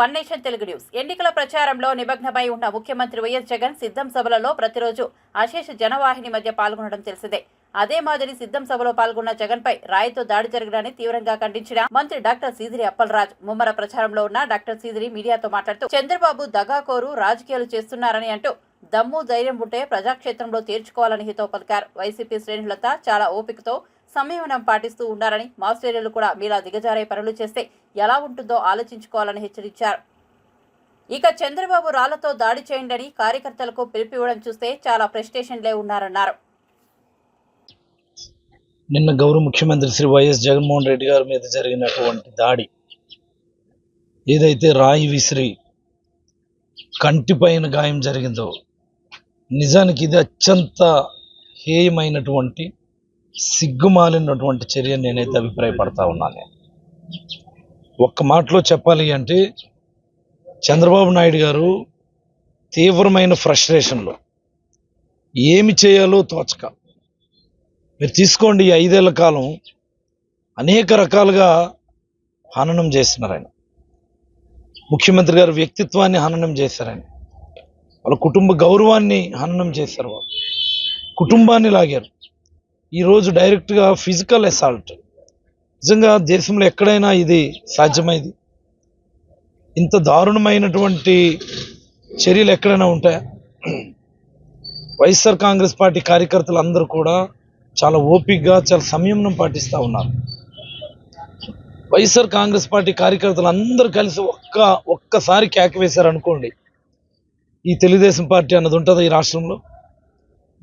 One nation Telugu news. ఎన్నికల ప్రచారంలో నిమగ్నమై ఉన్న ముఖ్యమంత్రి వైఎస్ జగన్ సిద్ధం సభలలో ప్రతిరోజు అశేష జనవాహిని మధ్య పాల్గొనడం తెలిసిందే. అదే మాదిరి సిద్ధం సభలో పాల్గొన్న జగన్ పై రాయితో దాడి జరగడాన్ని తీవ్రంగా ఖండించిన మంత్రి డాక్టర్ సీదిరి అప్పలరాజ్. ముమ్మర ప్రచారంలో ఉన్న డాక్టర్ సీదిరి మీడియాతో మాట్లాడుతూ చంద్రబాబు దగాకోరు రాజకీయాలు చేస్తున్నారని అంటూ దమ్ము ధైర్యం ఉంటే ప్రజాక్షేత్రంలో తీర్చుకోవాలని హితవు పలికారు. వైసీపీ శ్రేణులతో చాలా ఓపికతో సంయమనం పాటిస్తూ ఉన్నారని మాస్టేరియలు కూడా మీలా దిగజారే పనులు చేస్తే ఎలా ఉంటుందో ఆలోచించుకోవాలని హెచ్చరించారు. ఇక చంద్రబాబు రాళ్ళతో దాడి చేయండి అని కార్యకర్తలకు పిలిపివ్వడం చూస్తే చాలా ప్రెస్టేషన్లే ఉన్నారన్నారు. నిన్న గౌరవ ముఖ్యమంత్రి శ్రీ వైఎస్ జగన్మోహన్ రెడ్డి గారి మీద జరిగినటువంటి దాడి ఏదైతే రాయి విసిరి కంటిపైన గాయం జరిగిందో నిజానికి ఇది అత్యంత హేయమైనటువంటి సిగ్గుమాలినటువంటి చర్య నేనైతే అభిప్రాయపడతా ఉన్నాను ఒక్క మాటలో చెప్పాలి అంటే చంద్రబాబు నాయుడు గారు తీవ్రమైన ఫ్రస్ట్రేషన్లో ఏమి చేయాలో తోచక మీరు తీసుకోండి ఈ ఐదేళ్ళ కాలం అనేక రకాలుగా హననం చేస్తున్నారు ఆయన. ముఖ్యమంత్రి గారు వ్యక్తిత్వాన్ని హననం చేశారు ఆయన. వాళ్ళ కుటుంబ గౌరవాన్ని హననం చేశారు వాళ్ళు. కుటుంబాన్ని లాగారు. ఈరోజు డైరెక్ట్గా ఫిజికల్ అసాల్ట్ నిజంగా దేశంలో ఎక్కడైనా ఇది సాధ్యమైంది? ఇంత దారుణమైనటువంటి చర్యలు ఎక్కడైనా ఉంటాయా? వైఎస్ఆర్ కాంగ్రెస్ పార్టీ కార్యకర్తలు అందరూ కూడా చాలా ఓపిక్గా చాలా సంయమనం పాటిస్తూ ఉన్నారు. వైఎస్ఆర్ కాంగ్రెస్ పార్టీ కార్యకర్తలు అందరూ కలిసి ఒక్క ఒక్కసారి కేక వేశారు అనుకోండి ఈ తెలుగుదేశం పార్టీ అన్నది ఉంటుందా ఈ రాష్ట్రంలో?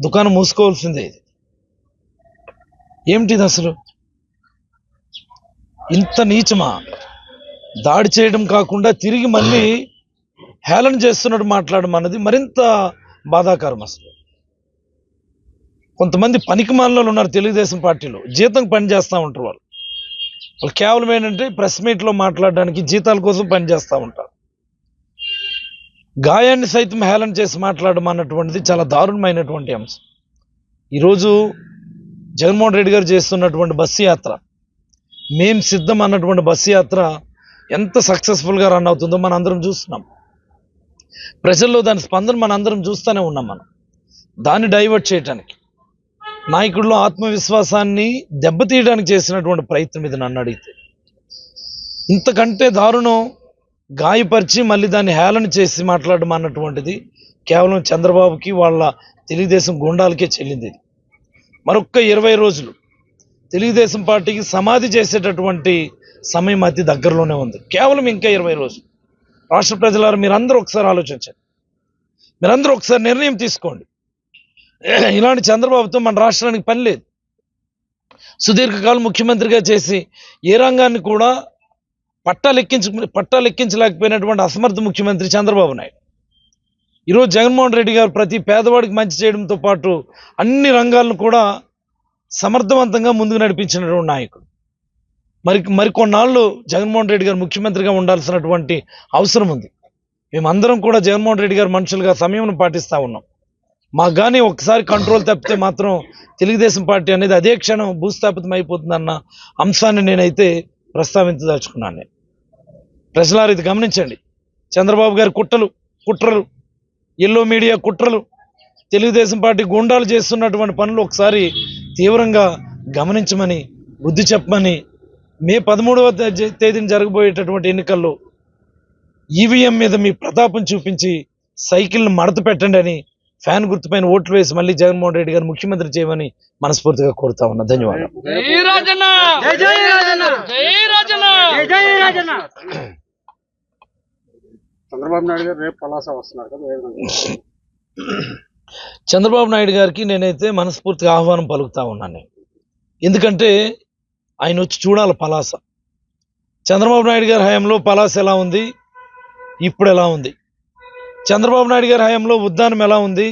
దుకాణం మూసుకోవాల్సిందే ఇది. ఏమిటిది అసలు? ఇంత నీచమా? దాడి చేయడం కాకుండా తిరిగి మళ్ళీ హేళన చేస్తున్నట్టు మాట్లాడడం అన్నది మరింత బాధాకరం అసలు. కొంతమంది పనికి మాలలో ఉన్నారు తెలుగుదేశం పార్టీలో. జీతం పనిచేస్తూ ఉంటారు వాళ్ళు. వాళ్ళు కేవలం ఏంటంటే ప్రెస్ మీట్లో మాట్లాడడానికి జీతాల కోసం పనిచేస్తూ ఉంటారు. గాయాన్ని సైతం హేళన చేసి మాట్లాడడం అన్నటువంటిది చాలా దారుణమైనటువంటి అంశం. ఈరోజు జగన్మోహన్ రెడ్డి గారు చేస్తున్నటువంటి బస్సు యాత్ర మేం సిద్ధం అన్నటువంటి బస్సు యాత్ర ఎంత సక్సెస్ఫుల్గా రన్ అవుతుందో మనం అందరం చూస్తున్నాం. ప్రజల్లో దాని స్పందన మనం అందరం చూస్తూనే ఉన్నాం మనం. దాన్ని డైవర్ట్ చేయటానికి నాయకుడిలో ఆత్మవిశ్వాసాన్ని దెబ్బతీయడానికి చేసినటువంటి ప్రయత్నం ఇది నన్ను అడిగితే. ఇంతకంటే దారుణం గాయపరిచి మళ్ళీ దాన్ని హేళన చేసి మాట్లాడడం అన్నటువంటిది కేవలం చంద్రబాబుకి వాళ్ళ తెలుగుదేశం గుండాలకే చెల్లింది. మరొక్క ఇరవై రోజులు తెలుగుదేశం పార్టీకి సమాధి చేసేటటువంటి సమయం అతి దగ్గరలోనే ఉంది. కేవలం ఇంకా ఇరవై రోజులు. రాష్ట్ర ప్రజలారు మీరందరూ ఒకసారి ఆలోచించండి. మీరందరూ ఒకసారి నిర్ణయం తీసుకోండి. ఇలాంటి చంద్రబాబుతో మన రాష్ట్రానికి పని లేదు. సుదీర్ఘకాలం ముఖ్యమంత్రిగా చేసి ఏ రంగాన్ని కూడా పట్టా ఎక్కించ పట్టా లెక్కించలేకపోయినటువంటి అసమర్థ ముఖ్యమంత్రి చంద్రబాబు నాయుడు. ఈరోజు జగన్మోహన్ రెడ్డి గారు ప్రతి పేదవాడికి మంచి చేయడంతో పాటు అన్ని రంగాలను కూడా సమర్థవంతంగా ముందుకు నడిపించినటువంటి నాయకుడు. మరి మరికొన్నాళ్ళు జగన్మోహన్ రెడ్డి గారు ముఖ్యమంత్రిగా ఉండాల్సినటువంటి అవసరం ఉంది. మేమందరం కూడా జగన్మోహన్ రెడ్డి గారు మనుషులుగా సమయం పాటిస్తూ ఉన్నాం. మాకు కానీ ఒకసారి కంట్రోల్ తప్పితే మాత్రం తెలుగుదేశం పార్టీ అనేది అదే క్షణం భూస్థాపితం అయిపోతుందన్న అంశాన్ని నేనైతే ప్రస్తావించదలుచుకున్నాను. నేను ప్రజలారు ఇది గమనించండి. చంద్రబాబు గారి కుట్రలు కుట్రలు ఎల్లో మీడియా కుట్రలు తెలుగుదేశం పార్టీ గుండాలు చేస్తున్నటువంటి పనులు ఒకసారి తీవ్రంగా గమనించమని బుద్ధి చెప్పమని మే పదమూడవ తేదీన జరగబోయేటటువంటి ఎన్నికల్లో ఈవీఎం మీద మీ ప్రతాపం చూపించి సైకిల్ని మడత పెట్టండి అని ఫ్యాన్ గుర్తుపైన ఓట్లు వేసి మళ్ళీ జగన్మోహన్ రెడ్డి గారు ముఖ్యమంత్రి చేయమని మనస్ఫూర్తిగా కోరుతా ఉన్నా. ధన్యవాదాలు. చంద్రబాబు నాయుడు గారు రేపు పలాస వస్తున్నారు కదా చంద్రబాబు నాయుడు గారికి నేనైతే మనస్ఫూర్తిగా ఆహ్వానం పలుకుతా ఉన్నాను నేను. ఎందుకంటే ఆయన వచ్చి చూడాలి పలాస. చంద్రబాబు నాయుడు గారి హయాంలో పలాస ఎలా ఉంది? ఇప్పుడు ఎలా ఉంది? చంద్రబాబు నాయుడు గారి హయాంలో ఉద్దానం ఎలా ఉంది?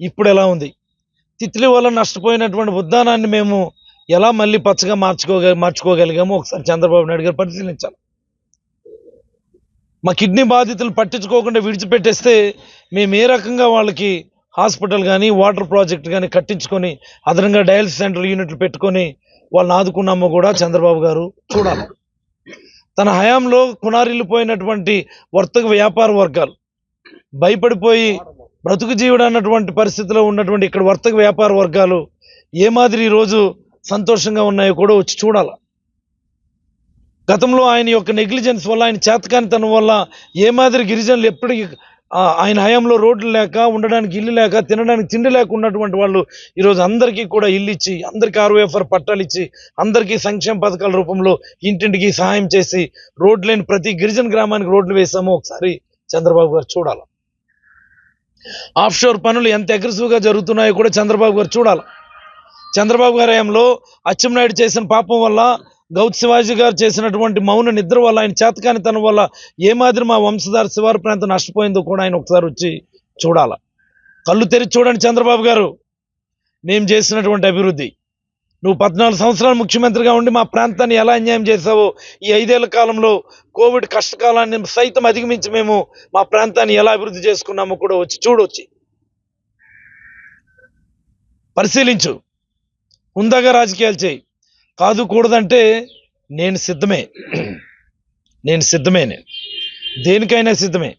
ఇప్పుడు ఎలా ఉంది? తిత్లీ వల్ల నష్టపోయినటువంటి ఉద్దానాన్ని మేము ఎలా మళ్ళీ పచ్చగా మార్చుకోగ మార్చుకోగలిగామో ఒకసారి చంద్రబాబు నాయుడు గారు పరిశీలించాలి. మా కిడ్నీ బాధితులు పట్టించుకోకుండా విడిచిపెట్టేస్తే మేము ఏ రకంగా వాళ్ళకి హాస్పిటల్ కానీ వాటర్ ప్రాజెక్ట్ కానీ కట్టించుకొని అదనంగా డయాలసిస్ సెంటర్ యూనిట్లు పెట్టుకొని వాళ్ళని ఆదుకున్నామో కూడా చంద్రబాబు గారు చూడాలి. తన హయాంలో కునారిల్లిపోయినటువంటి వర్తక వ్యాపార వర్గాలు భయపడిపోయి బ్రతుకు జీవుడు అన్నటువంటి పరిస్థితిలో ఉన్నటువంటి ఇక్కడ వర్తక వ్యాపార వర్గాలు ఏ మాదిరి ఈరోజు సంతోషంగా ఉన్నాయో కూడా వచ్చి చూడాలి. గతంలో ఆయన యొక్క నెగ్లిజెన్స్ వల్ల ఆయన చేతకానితనం వల్ల ఏ మాదిరి గిరిజనులు ఎప్పటికీ ఆయన హయాంలో రోడ్లు లేక ఉండడానికి ఇల్లు లేక తినడానికి తిండి లేక ఉన్నటువంటి వాళ్ళు ఈరోజు అందరికీ కూడా ఇల్లు ఇచ్చి అందరికీ ఆర్వేఫర్ పట్టాలు ఇచ్చి అందరికీ సంక్షేమ పథకాల రూపంలో ఇంటింటికి సహాయం చేసి రోడ్లు లేని ప్రతి గిరిజన గ్రామానికి రోడ్లు వేసామో ఒకసారి చంద్రబాబు గారు చూడాలి. ఆఫ్షోర్ పనులు ఎంత అగ్రెసివ్గా జరుగుతున్నాయో కూడా చంద్రబాబు గారు చూడాలి. చంద్రబాబు గారి హయాంలో అచ్చెంనాయుడు చేసిన పాపం వల్ల గౌత్ శివాజీ గారు చేసినటువంటి మౌన నిద్ర వల్ల ఆయన చేతకానితనం వల్ల ఏ మాదిరి మా వంశధార శివారు ప్రాంతం నష్టపోయిందో కూడా ఆయన ఒకసారి వచ్చి చూడాల. కళ్ళు తెరిచి చూడండి చంద్రబాబు గారు. మేము చేసినటువంటి అభివృద్ధి. నువ్వు పద్నాలుగు సంవత్సరాలు ముఖ్యమంత్రిగా ఉండి మా ప్రాంతాన్ని ఎలా అన్యాయం చేసావో ఈ ఐదేళ్ళ కాలంలో కోవిడ్ కష్టకాలాన్ని సైతం అధిగమించి మేము మా ప్రాంతాన్ని ఎలా అభివృద్ధి చేసుకున్నామో కూడా వచ్చి చూడొచ్చి. పరిశీలించు. హుందాగా రాజకీయాలు చేయి. కాదు కూడదంటే నేను సిద్ధమే. నేను సిద్ధమే నేను. దేనికైనా సిద్ధమే.